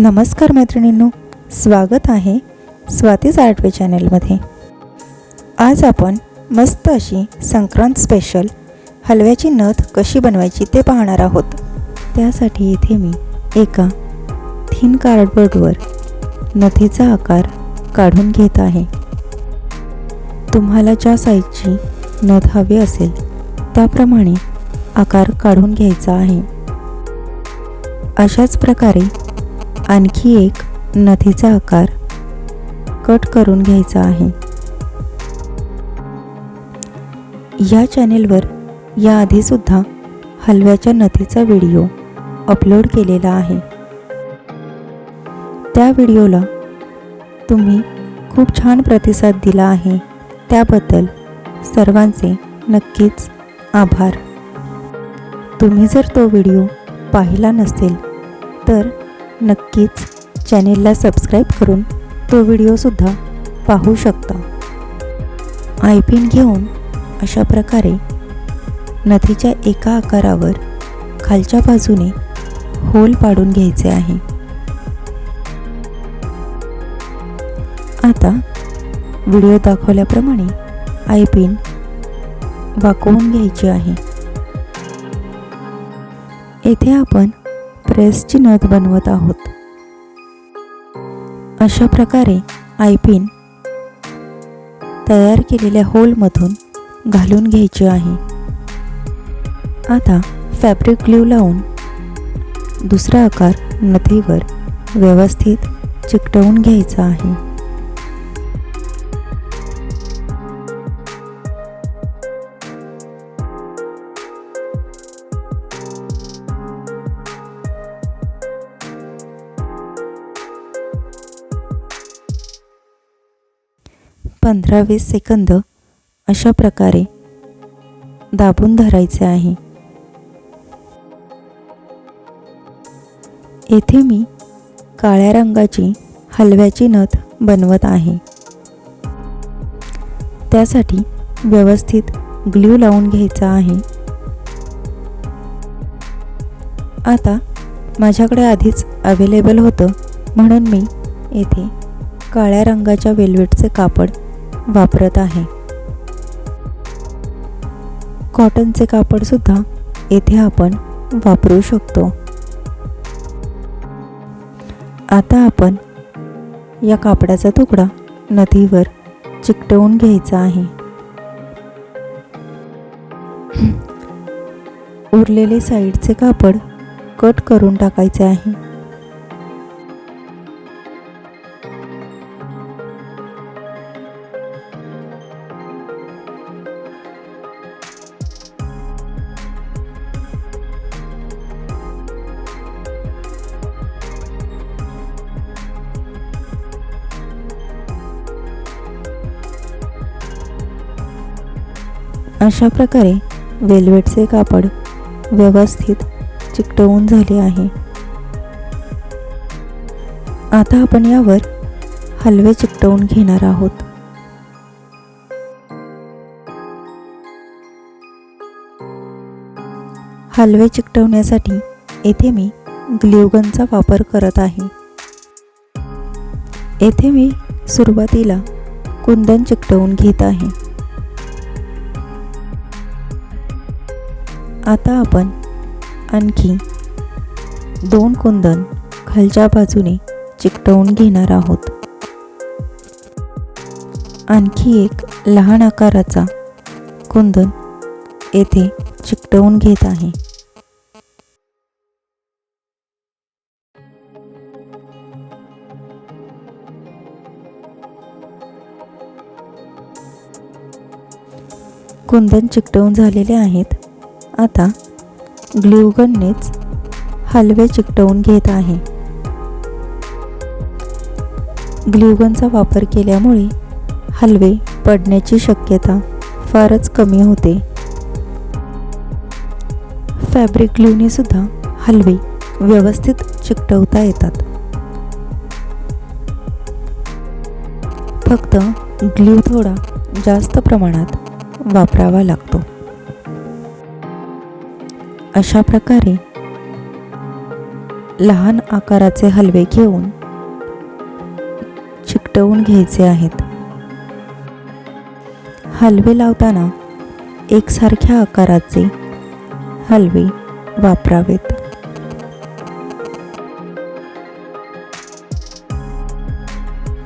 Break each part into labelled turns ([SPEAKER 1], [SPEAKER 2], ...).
[SPEAKER 1] नमस्कार मैत्रिणींनो स्वागत आहे स्वातीज आर्टवे चॅनलमध्ये. आज आपण मस्त अशी संक्रांत स्पेशल हलव्याची नथ कशी बनवायची ते पाहणार आहोत. त्यासाठी इथे मी एका थीन कार्डबोर्डवर नथीचा आकार काढून घेत आहे. तुम्हाला ज्या साईजची नथ हवी असेल त्याप्रमाणे आकार काढून घ्यायचा आहे. अशाच प्रकारे आणखी एक नथीचा आकार कट करून घ्यायचा आहे. या चॅनेलवर याआधीसुद्धा हलव्याच्या नथीचा व्हिडिओ अपलोड केलेला आहे. त्या व्हिडिओला तुम्ही खूप छान प्रतिसाद दिला आहे त्याबद्दल सर्वांचे नक्कीच आभार. तुम्ही जर तो व्हिडिओ पाहिला नसेल तर नक्कीच चॅनेलला सबस्क्राईब करून तो व्हिडिओसुद्धा पाहू शकता. आय पिन घेऊन अशा प्रकारे नथीच्या एका आकारावर खालच्या बाजूने होल पाडून घ्यायचे आहे. आता व्हिडिओ दाखवल्याप्रमाणे आय पिन वाकवून घ्यायची आहे. येथे आपण प्रेसची नथ बनवत आहोत. अशा प्रकारे आय पिन तयार केलेल्या होलमधून घालून घ्यायची आहे. आता फॅब्रिक ग्लू लावून दुसरा आकार नथीवर व्यवस्थित चिकटवून घ्यायचा आहे. पंधरा वीस सेकंद अशा प्रकारे दाबून धरायचे आहे. येथे मी काळ्या रंगाची हलव्याची नथ बनवत आहे. त्यासाठी व्यवस्थित ग्ल्यू लावून घ्यायचा आहे. आता माझ्याकडे आधीच अवेलेबल होतं म्हणून मी येथे काळ्या रंगाच्या वेल्वेटचे कापड वापरत आहे. कॉटनचे कापडसुद्धा येथे आपण वापरू शकतो. आता आपण या कापडाचा तुकडा नदीवर चिकटवून घ्यायचा आहे. उरलेले साईडचे कापड कट करून टाकायचे आहे. अशा प्रकारे वेल्वेटचे कापड व्यवस्थित चिकटवून झाले आहे. आता आपण यावर हलवे चिकटवून घेणार आहोत. हलवे चिकटवण्यासाठी येथे मी ग्ल्यूगनचा वापर करत आहे. येथे मी सुरुवातीला कुंदन चिकटवून घेत आहे. आता आपण आणखी दोन कुंदन खालच्या बाजूने चिकटवून घेणार आहोत. आणखी एक लहान आकाराचा कुंदन येथे चिकटवून घेत आहे. कुंदन चिकटवून झालेले आहेत. आता ग्ल्यूगननेच हलवे चिकटवून घेत आहे. ग्ल्यूगनचा वापर केल्यामुळे हलवे पडण्याची शक्यता फारच कमी होते. फॅब्रिक ग्ल्यूने सुद्धा हलवे व्यवस्थित चिकटवता येतात. फक्त ग्ल्यू थोडा जास्त प्रमाणात वापरावा लागतो. अशा प्रकारे लहान आकाराचे हलवे घेऊन चिकटवून घ्यायचे आहेत. हलवे लावताना एकसारख्या आकाराचे हलवे वापरावेत.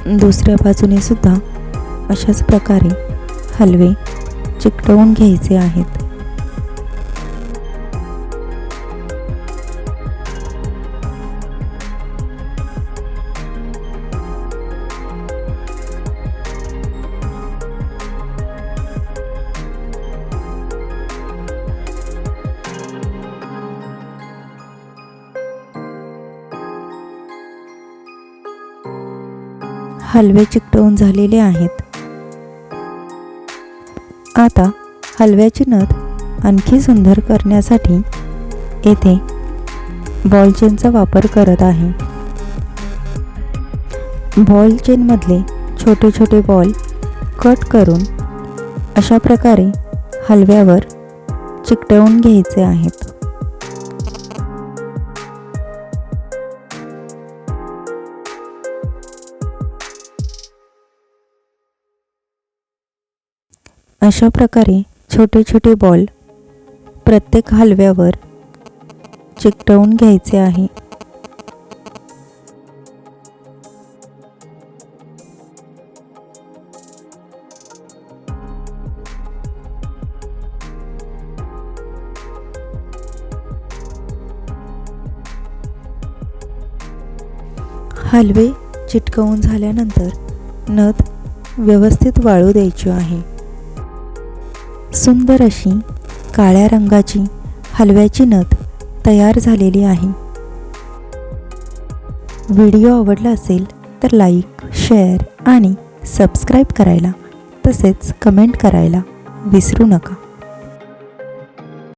[SPEAKER 1] दुसऱ्या बाजूने सुद्धा अशाच प्रकारे हलवे चिकटवून घ्यायचे आहेत. हलवे चिकटवून झालेले आहेत. आता हलव्याची नथ आणखी सुंदर करण्यासाठी येथे बॉल चेनचा वापर करत आहे. बॉल चेनमधले छोटे छोटे बॉल कट करून अशा प्रकारे हलव्यावर चिकटवून घ्यायचे आहेत. अशा प्रकारे छोटे छोटे बॉल प्रत्येक हलव्यावर चिकटवून घ्यायचे आहे. हलवे चिटकवून झाल्यानंतर नथ व्यवस्थित वाळू द्यायची आहे. सुंदर अशी काळ्या रंगाची हलव्याची नथ तयार झालेली आहे. व्हिडिओ आवडला असेल तर लाईक शेअर आणि सबस्क्राईब करायला तसेच कमेंट करायला विसरू नका.